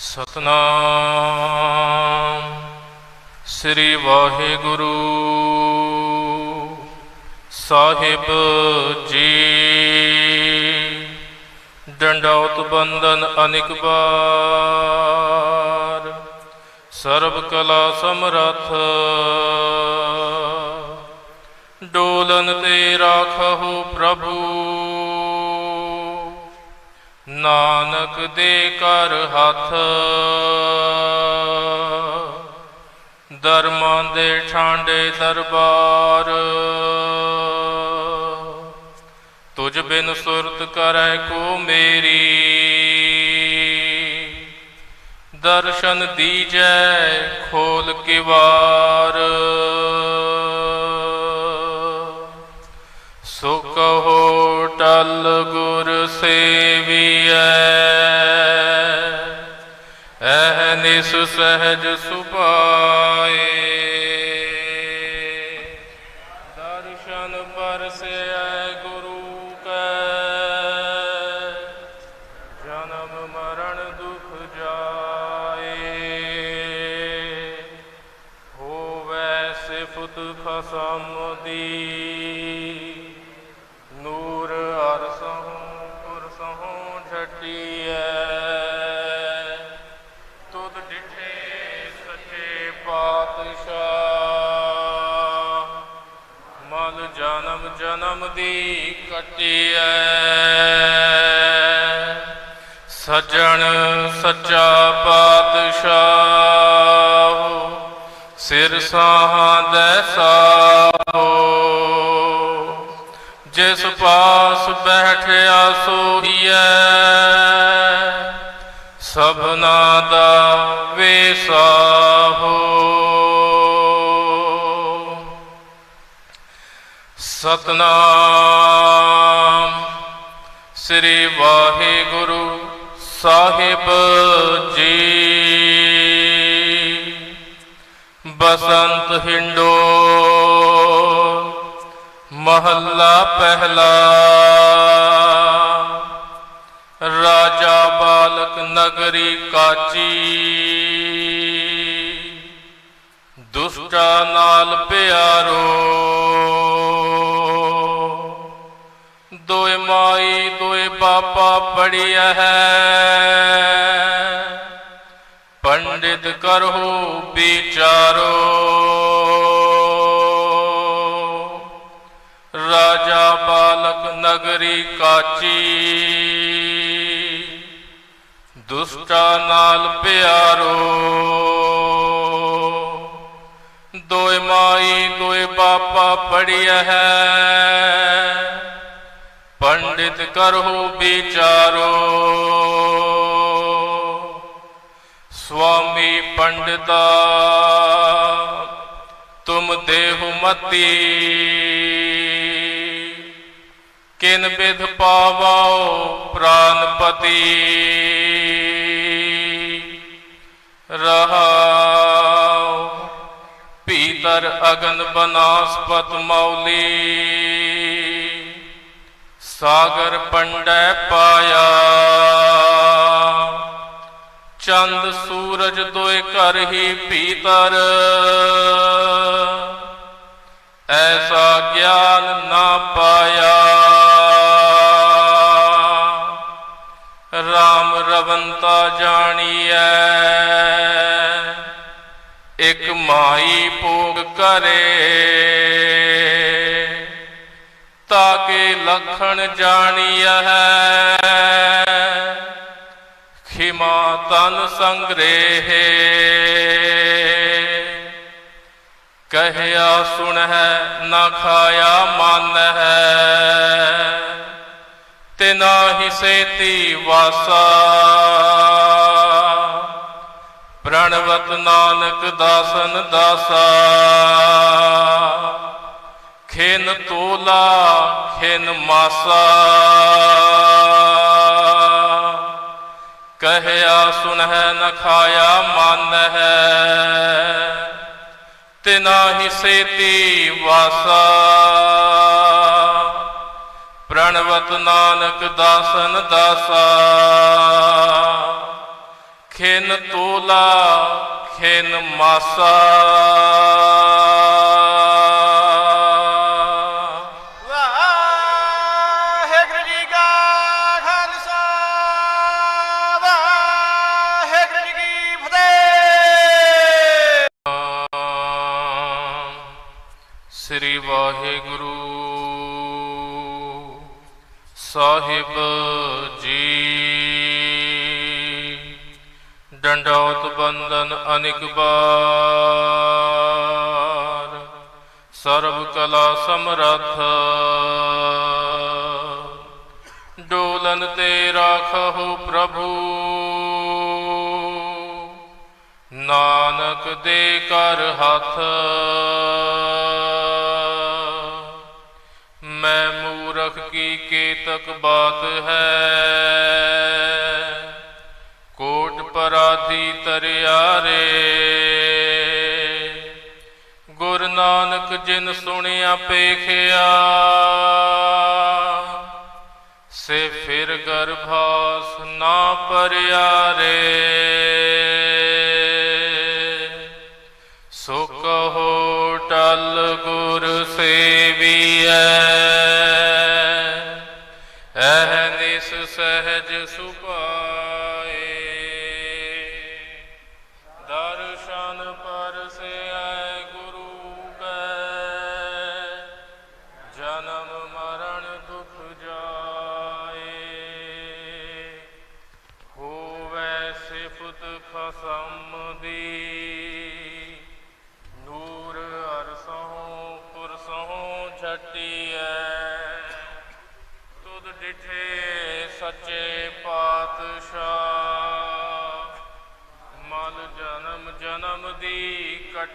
ਸਤਨਾਮ। ਸ੍ਰੀ ਵਾਹਿਗੁਰੂ। ਸਾਹਿਬ ਜੀ। ਡੰਡਾਉਤ ਬੰਦਨ ਅਨਿਕ ਬਾਰ ਸਰਬ ਕਲਾ ਸਮਰੱਥ। ਡੋਲਨ ਤੇ ਰਾਖਹੁ ਪ੍ਰਭੂ। ਨਾਨਕ ਦੇ ਕਰ ਹੱਥ। ਦਰਮਾਂ ਦੇ ਠਾਂਡੇ ਦਰਬਾਰ। ਤੁਝ ਬਿਨ ਸੁਰਤ ਕਰੈ ਕੋ ਮੇਰੀ। ਦਰਸ਼ਨ ਦੀਜੈ ਖੋਲ ਕੇ ਵਾਰ। ਸੋ ਕਹੋ ਟਲ ਗੁਰ ਸੇ ਸਹਿਜ ਸੁਭਾਏ। ਦਰਸ਼ਨ ਪਰਸੈ ਗੁਰੂ ਕੈ। ਜਨਮ ਮਰਨ ਦੁਖ ਜਾਏ। ਹੋਵੈ ਸਿਫਤ ਖਸਮ ਦੀ। ਨੂਰ ਕਟਿਐ ਸਜਣ ਸੱਚਾ ਪਾਤਸ਼ਾਹ, ਸਿਰ ਸਾਹਾਂ ਸਾਹੋ। ਜਿਸ ਪਾਸ ਬੈਠਿਆ ਸੋਹੀਐ, ਸਭਨਾ ਦਾ ਵੇਸਾਹੋ ਸਤਨਾਮ ਸ੍ਰੀ ਵਾਹਿਗੁਰੂ ਸਾਹਿਬ ਜੀ। ਬਸੰਤ ਹਿੰਡੋ, ਮਹੱਲਾ ਪਹਿਲਾ। ਰਾਜਾ ਬਾਲਕ ਨਗਰੀ ਕਾਚੀ। ਦੁਸ਼ਟਾ ਨਾਲ ਪਿਆਰੋ। ਦੋਏ ਮਾਈ ਦੋਏ ਬਾਪਾ ਪੜਿਆ ਹੈ। ਪੰਡਿਤ ਕਰੋ ਵਿਚਾਰੋ। ਰਾਜਾ ਬਾਲਕ ਨਗਰੀ ਕਾਚੀ। ਦੁਸ਼ਟਾ ਨਾਲ ਪਿਆਰੋ। ਦੋਏ ਮਾਈ ਦੋਏ ਬਾਪਾ ਪੜਿਆ ਹੈ। ਪੰਡਿਤ ਕਰਹੁ ਵਿਚਾਰੋ। ਸੁਆਮੀ ਪੰਡਿਤਾ, ਤੁਮ ਦੇਹੁ ਮਤੀ। ਕਿਨ ਵਿਧ ਪਾਵੋ ਪ੍ਰਾਨਪਤੀ। ਰਹਾਉ, ਭੀਤਰ ਅਗਨ ਬਨਾਸਪਤ ਮੌਲੀ। ਸਾਗਰ ਪੰਡੈ ਪਾਇਆ। ਚੰਦ ਸੂਰਜ ਦੋਇ ਘਰ ਹੀ ਭੀਤਰ। ਐਸਾ ਗਿਆਨ ਨਾ ਪਾਇਆ। RAM ਰਵੰਤਾ ਜਾਣੀਐ। ਇਕ ਮਾਈ ਭੋਗ ਕਰੇ। ਲਖਣ ਜਾਣੀਐ ਖਿਮਾ ਤਨ ਸੰਗ੍ਰਹਿ। ਕਹਿਆ ਸੁਣਹਿ, ਨਾ ਖਾਇਆ ਮਨ ਹੈ ਤੇ ਨਾ ਹੀ ਸੇਤੀ ਵਾਸਾ। ਪ੍ਰਣਵਤ ਨਾਨਕ ਦਾਸਨ ਦਾਸਾ। ਖੇਨ ਤੋਲਾ, ਖੇਨ ਮਾਸਾ। ਕਹਿਆ ਸੁਨਹਿ ਨ ਖਾਇਆ ਮਨ ਹੈ ਤਿਨਾ ਹੀ ਸੇਤੀ ਵਾਸਾ। ਪ੍ਰਣਵਤ ਨਾਨਕ ਦਾਸਨ ਦਾਸਾ। ਖੇਨ ਤੋਲਾ, ਖੇਨ ਮਾਸਾ। ਸ੍ਰੀ ਵਾਹਿਗੁਰੂ। ਸਾਹਿਬ ਜੀ। ਡੰਡੌਤ ਬੰਦਨ ਅਨਿਕ ਬਾਰ। ਸਰਬ ਕਲਾ ਸਮਰੱਥ। ਡੋਲਨ ਤੇ ਰਾਖਹੁ ਪ੍ਰਭੂ। ਨਾਨਕ ਦੇ ਕਰ ਹੱਥ। ਮੈਂ ਮੂਰਖ ਕੀ ਕੇਤਕ ਬਾਤ ਹੈ? ਕੋਟ ਪਰਾਧੀ ਤਰਿਆਰੇ, ਗੁਰ ਨਾਨਕ ਜਿਨ ਸੁਣਿਆ ਪੇਖਿਆ, ਸੇ ਫਿਰ ਗਰਭਾਸ ਨਾ ਪਰਿਆ ਰੇ ਸੋ ਕਹੋ ਟਲ ਗੁਰ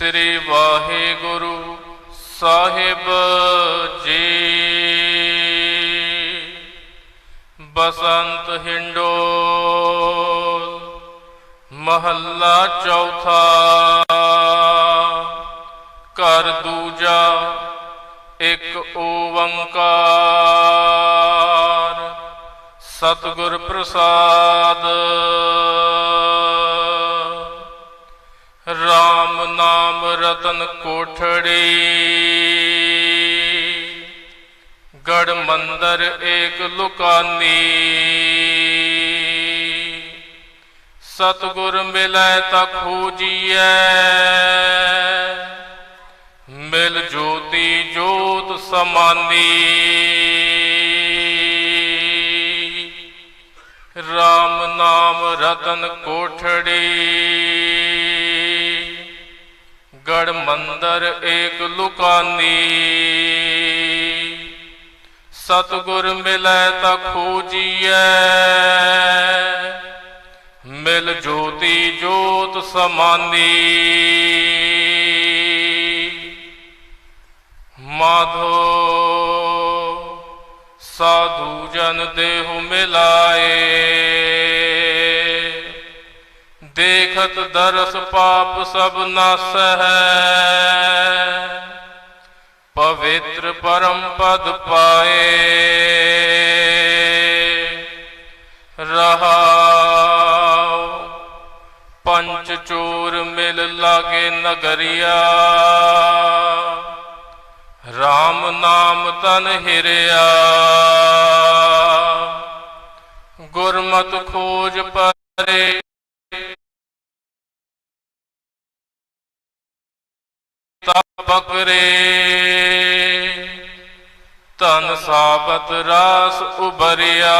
ਸ੍ਰੀ ਵਾਹਿਗੁਰੂ ਸਾਹਿਬ ਜੀ। ਬਸੰਤ ਹਿੰਡੋਲ ਮਹੱਲਾ ਚੌਥਾ ਘਰ ਦੂਜਾ ਇੱਕ ਓੰਕਾਰ। ਸਤਿਗੁਰ ਪ੍ਰਸਾਦ। RAM ਨਾਮ ਰਤਨ ਕੋਠੜੀ। ਗੜ ਮੰਦਰ ਏਕ ਲੁਕਾਨੀ। ਸਤਿਗੁਰ ਮਿਲੈ ਤਾ ਖੋਜੀਐ ਮਿਲ ਜੋਤੀ ਜੋਤ ਸਮਾਨੀ। RAM ਨਾਮ ਰਤਨ ਕੋਠੜੀ। ਗੜ ਮੰਦਰ ਏਕ ਲੁਕਾਨੀ। ਸਤਿਗੁਰ ਮਿਲੈ ਤਾ ਖੋਜੀਐ ਮਿਲ ਜੋਤੀ ਜੋਤ ਸਮਾਨੀ। ਮਾਧੋ, ਸਾਧੂ ਜਨ ਦੇਹੁ ਮਿਲਾਏ। ਦੇਖਤ ਦਰਸ ਪਾਪ ਸਭ ਨਾਸਹਿ। ਪਵਿੱਤਰ ਪਰਮ ਪਦ ਪਾਏ। ਰਹਾਉ ਪੰਚ ਚੋਰ ਮਿਲ ਲਾਗੇ ਨਗਰੀਆ। RAM ਨਾਮ ਤਨ ਹਿਰਿਆ। ਗੁਰਮਤ ਖੋਜ ਪਰੇ। ਬਕਰੇ। ਤਨ ਸਾਬਤ ਰਾਸ ਉਭਰਿਆ।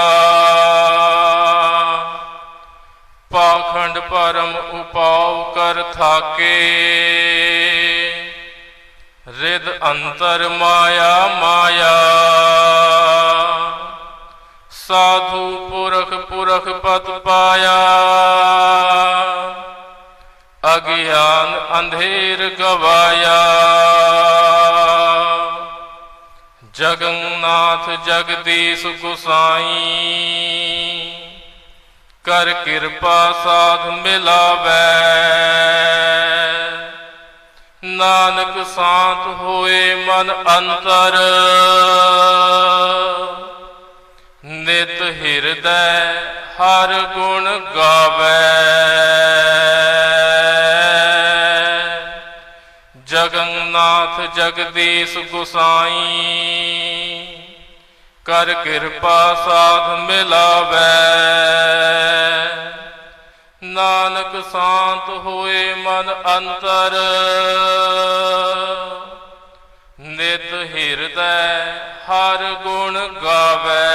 ਪਾਖੰਡ ਪਰਮ ਉਪਾਉ ਕਰ ਥਾਕੇ। ਰਿਦ ਅੰਤਰ ਮਾਇਆ ਮਾਇਆ। ਸਾਧੂ ਪੁਰਖ ਪੁਰਖ ਪਤ ਪਾਇਆ। ਗਿਆਨ ਅੰਧੇਰ ਗਵਾਇਆ। ਜਗਨਨਾਥ ਜਗਦੀਸ਼ ਗੁਸਾਈ, ਕਰ ਕਿਰਪਾ ਸਾਧ ਮਿਲਾਵੈ। ਨਾਨਕ ਸਾਥ ਹੋਏ ਮਨ ਅੰਤਰ, ਨਿਤ ਹਿਰਦੈ ਹਰ ਗੁਣ ਗਾਵੇ। ਨਾਥ ਜਗਦੀਸ਼ ਗੁਸਾਈ। ਕਰ ਕਿਰਪਾ ਸਾਧ ਮਿਲਾਵੈ। ਨਾਨਕ ਸ਼ਾਂਤ ਹੋਏ ਮਨ ਅੰਤਰ। ਨਿਤ ਹਿਰਦੈ ਹਰ ਗੁਣ ਗਾਵੇ।